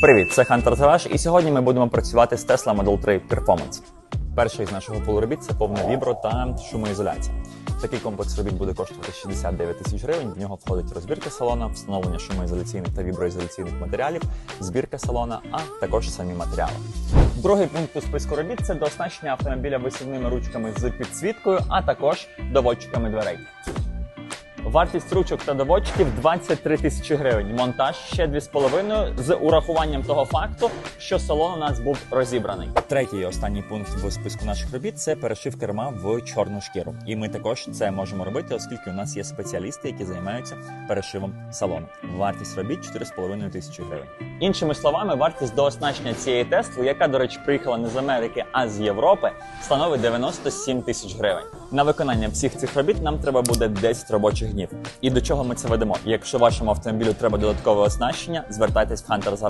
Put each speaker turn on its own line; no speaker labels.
Привіт, це Hunter Garage, і сьогодні ми будемо працювати з Tesla Model 3 Performance. Перший з нашого пулу робіт це повна вібро та шумоізоляція. Такий комплекс робіт буде коштувати 69 тисяч гривень. В нього входить розбірка салона, встановлення шумоізоляційних та віброізоляційних матеріалів, збірка салона, а також самі матеріали. Другий пункт у списку робіт це дооснащення автомобіля висівними ручками з підсвіткою, а також доводчиками дверей. Вартість ручок та доводчиків 23 тисячі гривень. Монтаж ще 2,5 з урахуванням того факту, що салон у нас був розібраний. Третій і останній пункт в списку наших робіт це перешив керма в чорну шкіру. І ми також це можемо робити, оскільки у нас є спеціалісти, які займаються перешивом салону. Вартість робіт 4,5 тисячі гривень. Іншими словами, вартість до оснащення цієї Тесли, яка, до речі, приїхала не з Америки, а з Європи, становить 97 тисяч гривень. На виконання всіх цих робіт нам треба буде 10 робочих днів. І до чого ми це ведемо? Якщо вашому автомобілю треба додаткове оснащення, звертайтесь в Hunters